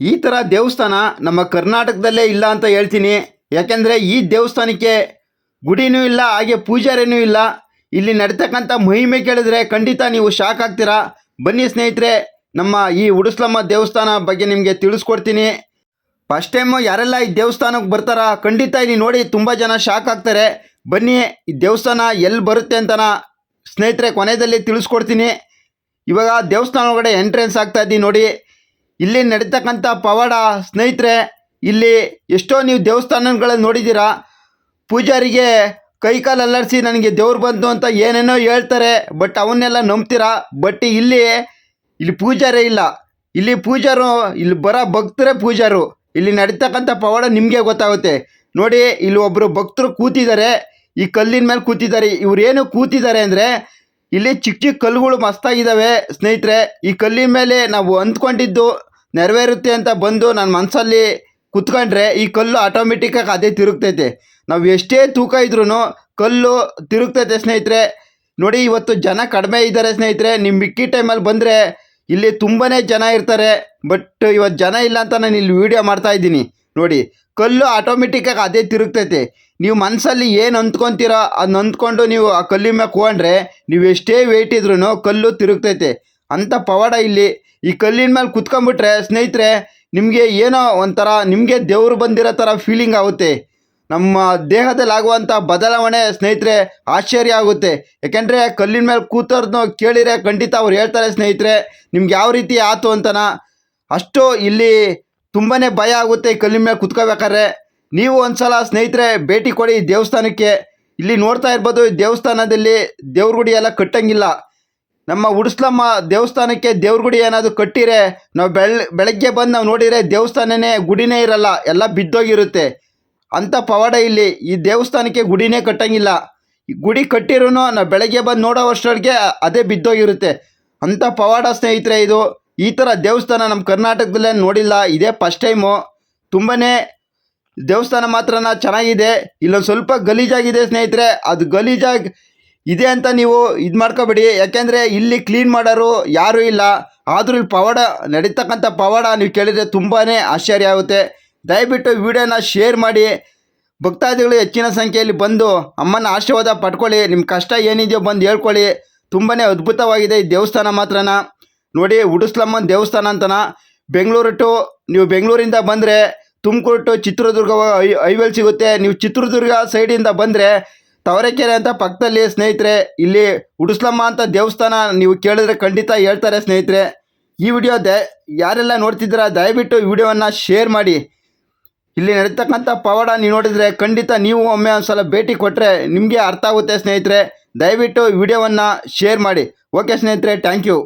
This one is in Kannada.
ಈ ಥರ ದೇವಸ್ಥಾನ ನಮ್ಮ ಕರ್ನಾಟಕದಲ್ಲೇ ಇಲ್ಲ ಅಂತ ಹೇಳ್ತೀನಿ. ಯಾಕೆಂದರೆ ಈ ದೇವಸ್ಥಾನಕ್ಕೆ ಗುಡಿನೂ ಇಲ್ಲ, ಹಾಗೆ ಪೂಜಾರಿನೂ ಇಲ್ಲ. ಇಲ್ಲಿ ನಡೀತಕ್ಕಂಥ ಮಹಿಮೆ ಕೇಳಿದ್ರೆ ಖಂಡಿತ ನೀವು ಶಾಕ್ ಆಗ್ತೀರಾ. ಬನ್ನಿ ಸ್ನೇಹಿತರೆ, ನಮ್ಮ ಈ ಉಡುಸ್ಲಮ್ಮ ದೇವಸ್ಥಾನ ಬಗ್ಗೆ ನಿಮಗೆ ತಿಳಿಸ್ಕೊಡ್ತೀನಿ. ಫಸ್ಟ್ ಟೈಮು ಯಾರೆಲ್ಲ ಈ ದೇವಸ್ಥಾನಕ್ಕೆ ಬರ್ತಾರ, ಖಂಡಿತ ಇಲ್ಲಿ ನೋಡಿ ತುಂಬ ಜನ ಶಾಕ್ ಆಗ್ತಾರೆ. ಬನ್ನಿ, ಈ ದೇವಸ್ಥಾನ ಎಲ್ಲಿ ಬರುತ್ತೆ ಅಂತನ ಸ್ನೇಹಿತರೆ ಕೊನೆಯಲ್ಲಿ ತಿಳಿಸ್ಕೊಡ್ತೀನಿ. ಇವಾಗ ದೇವಸ್ಥಾನ ಒಳಗಡೆ ಎಂಟ್ರೆನ್ಸ್ ಆಗ್ತಾ ಇದ್ದೀನಿ ನೋಡಿ. ಇಲ್ಲಿ ನಡೀತಕ್ಕಂಥ ಪವಾಡ, ಸ್ನೇಹಿತರೆ, ಇಲ್ಲಿ ಎಷ್ಟೋ ನೀವು ದೇವಸ್ಥಾನಗಳನ್ನು ನೋಡಿದ್ದೀರಾ? ಪೂಜಾರಿಗೆ ಕೈಕಾಲು ಕಾಲು ಅಲ್ಲಾಡಿಸಿ ನನಗೆ ದೇವ್ರು ಬಂತು ಅಂತ ಏನೇನೋ ಹೇಳ್ತಾರೆ, ಬಟ್ ಅವನ್ನೆಲ್ಲ ನಂಬ್ತೀರಾ? ಬಟ್ ಇಲ್ಲಿ ಇಲ್ಲಿ ಪೂಜಾರೇ ಇಲ್ಲ. ಇಲ್ಲಿ ಪೂಜಾರು, ಇಲ್ಲಿ ಬರೋ ಭಕ್ತರೇ ಪೂಜಾರು. ಇಲ್ಲಿ ನಡೀತಕ್ಕಂಥ ಪವಾಡ ನಿಮಗೆ ಗೊತ್ತಾಗುತ್ತೆ. ನೋಡಿ, ಇಲ್ಲಿ ಒಬ್ಬರು ಭಕ್ತರು ಕೂತಿದ್ದಾರೆ, ಈ ಕಲ್ಲಿನ ಮೇಲೆ ಕೂತಿದ್ದಾರೆ. ಇವ್ರು ಏನು ಕೂತಿದ್ದಾರೆ ಅಂದರೆ, ಇಲ್ಲಿ ಚಿಕ್ಕ ಚಿಕ್ಕ ಕಲ್ಲುಗಳು ಮಸ್ತಾಗಿದ್ದಾವೆ, ಸ್ನೇಹಿತರೆ. ಈ ಕಲ್ಲಿನ ಮೇಲೆ ನಾವು ಅಂದ್ಕೊಂಡಿದ್ದು ನೆರವೇರುತ್ತೆ ಅಂತ ಬಂದು ನನ್ನ ಮನಸ್ಸಲ್ಲಿ ಕುತ್ಕೊಂಡ್ರೆ ಈ ಕಲ್ಲು ಆಟೋಮೆಟಿಕ್ಕಾಗಿ ಅದೇ ತಿರುಗ್ತೈತೆ. ನಾವು ಎಷ್ಟೇ ತೂಕ ಇದ್ರೂ ಕಲ್ಲು ತಿರುಗ್ತೈತೆ ಸ್ನೇಹಿತರೆ. ನೋಡಿ, ಇವತ್ತು ಜನ ಕಡಿಮೆ ಇದ್ದಾರೆ ಸ್ನೇಹಿತರೆ. ನಿಮ್ಮ ಮಿಕ್ಕಿ ಟೈಮಲ್ಲಿ ಬಂದರೆ ಇಲ್ಲಿ ತುಂಬಾ ಜನ ಇರ್ತಾರೆ. ಬಟ್ ಇವತ್ತು ಜನ ಇಲ್ಲ ಅಂತ ನಾನು ಇಲ್ಲಿ ವೀಡಿಯೋ ಮಾಡ್ತಾ ಇದ್ದೀನಿ. ನೋಡಿ, ಕಲ್ಲು ಆಟೋಮೆಟಿಕ್ಕಾಗಿ ಅದೇ ತಿರುಗ್ತೈತೆ. ನೀವು ಮನಸ್ಸಲ್ಲಿ ಏನು ಅಂದ್ಕೊತೀರೋ ಅದನ್ನ ಅಂದ್ಕೊಂಡು ನೀವು ಆ ಕಲ್ಲಿನ ಮೇಲೆ ಕೂಗೊಂಡ್ರೆ ನೀವು ಎಷ್ಟೇ ವೆಯ್ಟ್ ಇದ್ರೂ ಕಲ್ಲು ತಿರುಗ್ತೈತೆ. ಅಂಥ ಪವಾಡ ಇಲ್ಲಿ ಈ ಕಲ್ಲಿನ ಮೇಲೆ ಕುತ್ಕೊಂಡ್ಬಿಟ್ರೆ, ಸ್ನೇಹಿತರೆ, ನಿಮಗೆ ಏನೋ ಒಂಥರ, ನಿಮಗೆ ದೇವರು ಬಂದಿರೋ ಥರ ಫೀಲಿಂಗ್ ಆಗುತ್ತೆ. ನಮ್ಮ ದೇಹದಲ್ಲಿ ಆಗುವಂಥ ಬದಲಾವಣೆ, ಸ್ನೇಹಿತರೆ, ಆಶ್ಚರ್ಯ ಆಗುತ್ತೆ. ಯಾಕೆಂದರೆ ಕಲ್ಲಿನ ಮೇಲೆ ಕೂತವ್ರನ್ನ ಕೇಳಿದರೆ ಖಂಡಿತ ಅವ್ರು ಹೇಳ್ತಾರೆ, ಸ್ನೇಹಿತರೆ, ನಿಮ್ಗೆ ಯಾವ ರೀತಿ ಆತು ಅಂತನ. ಅಷ್ಟು ಇಲ್ಲಿ ತುಂಬಾ ಭಯ ಆಗುತ್ತೆ ಈ ಕಲ್ಲಿನ ಮೇಲೆ ಕುತ್ಕೋಬೇಕಾದ್ರೆ. ನೀವು ಒಂದ್ಸಲ ಸ್ನೇಹಿತರೆ, ಭೇಟಿ ಕೊಡಿ ದೇವಸ್ಥಾನಕ್ಕೆ. ಇಲ್ಲಿ ನೋಡ್ತಾ ಇರ್ಬೋದು ದೇವಸ್ಥಾನದಲ್ಲಿ ದೇವ್ರ ಗುಡಿ ಎಲ್ಲ ಕಟ್ಟಂಗಿಲ್ಲ. ನಮ್ಮ ಉಡುಸ್ಲಮ್ಮ ದೇವಸ್ಥಾನಕ್ಕೆ ದೇವ್ರ ಗುಡಿ ಏನಾದರೂ ಕಟ್ಟಿರೆ, ನಾವು ಬೆಳ್, ಬೆಳಗ್ಗೆ ಬಂದು ನಾವು ನೋಡಿದರೆ ದೇವಸ್ಥಾನನೇ ಗುಡಿನೇ ಇರಲ್ಲ, ಎಲ್ಲ ಬಿದ್ದೋಗಿರುತ್ತೆ. ಅಂಥ ಪವಾಡ ಇಲ್ಲಿ, ಈ ದೇವಸ್ಥಾನಕ್ಕೆ ಗುಡಿನೇ ಕಟ್ಟಂಗಿಲ್ಲ. ಗುಡಿ ಕಟ್ಟಿರೂ ನಾವು ಬೆಳಗ್ಗೆ ಬಂದು ನೋಡೋ ಅಷ್ಟರೊಳಗೆ ಅದೇ ಬಿದ್ದೋಗಿರುತ್ತೆ. ಅಂಥ ಪವಾಡ ಸ್ನೇಹಿತರೆ ಇದು, ಈ ಥರ ದೇವಸ್ಥಾನ ನಮ್ಮ ಕರ್ನಾಟಕದಲ್ಲೇ ನೋಡಿಲ್ಲ, ಇದೇ ಫಸ್ಟ್ ಟೈಮು ತುಂಬಾ ದೇವಸ್ಥಾನ ಮಾತ್ರ ಚೆನ್ನಾಗಿದೆ, ಇಲ್ಲೊಂದು ಸ್ವಲ್ಪ ಗಲೀಜಾಗಿದೆ ಸ್ನೇಹಿತರೆ, ಅದು ಗಲೀಜಾಗಿ ಇದೆ ಅಂತ ನೀವು ಇದು ಮಾಡ್ಕೋಬೇಡಿ. ಯಾಕೆಂದರೆ ಇಲ್ಲಿ ಕ್ಲೀನ್ ಮಾಡೋರು ಯಾರೂ ಇಲ್ಲ. ಆದರೂ ಇಲ್ಲಿ ಪವಾಡ ನಡೀತಕ್ಕಂಥ ಪವಾಡ ನೀವು ಕೇಳಿದರೆ ತುಂಬಾ ಆಶ್ಚರ್ಯ ಆಗುತ್ತೆ. ದಯವಿಟ್ಟು ವಿಡಿಯೋನ ಶೇರ್ ಮಾಡಿ. ಭಕ್ತಾದಿಗಳು ಹೆಚ್ಚಿನ ಸಂಖ್ಯೆಯಲ್ಲಿ ಬಂದು ಅಮ್ಮನ ಆಶೀರ್ವಾದ ಪಡ್ಕೊಳ್ಳಿ. ನಿಮ್ಮ ಕಷ್ಟ ಏನಿದೆಯೋ ಬಂದು ಹೇಳ್ಕೊಳ್ಳಿ. ತುಂಬಾ ಅದ್ಭುತವಾಗಿದೆ ಈ ದೇವಸ್ಥಾನ ಮಾತ್ರನ. ನೋಡಿ ಉಡುಸ್ಲಮ್ಮನ ದೇವಸ್ಥಾನ ಅಂತನ. ಬೆಂಗಳೂರು ಟು ನೀವು ಬೆಂಗಳೂರಿಂದ ಬಂದರೆ ತುಮಕೂರು ಟು ಚಿತ್ರದುರ್ಗ ಐವೇಲ್ ಸಿಗುತ್ತೆ. ನೀವು ಚಿತ್ರದುರ್ಗ ಸೈಡಿಂದ ಬಂದರೆ ತವರೆಕೆರೆ ಅಂತ ಪಕ್ಕದಲ್ಲಿ ಸ್ನೇಹಿತರೆ, ಇಲ್ಲಿ ಉಡುಸ್ಲಮ್ಮ ಅಂತ ದೇವಸ್ಥಾನ ನೀವು ಕೇಳಿದ್ರೆ ಖಂಡಿತ ಹೇಳ್ತಾರೆ ಸ್ನೇಹಿತರೆ. ಈ ವಿಡಿಯೋ ದಯ ಯಾರೆಲ್ಲ ನೋಡ್ತಿದ್ದೀರಾ, ದಯವಿಟ್ಟು ಈ ವಿಡಿಯೋವನ್ನು ಶೇರ್ ಮಾಡಿ. ಇಲ್ಲಿ ನಡೀತಕ್ಕಂಥ ಪವಾಡ ನೀವು ನೋಡಿದರೆ ಖಂಡಿತ ನೀವು ಒಮ್ಮೆ ಒಂದು ಸಲ ಭೇಟಿ ಕೊಟ್ಟರೆ ನಿಮಗೆ ಅರ್ಥ ಆಗುತ್ತೆ ಸ್ನೇಹಿತರೆ. ದಯವಿಟ್ಟು ವಿಡಿಯೋವನ್ನು ಶೇರ್ ಮಾಡಿ. ಓಕೆ ಸ್ನೇಹಿತರೆ ಥ್ಯಾಂಕ್ ಯು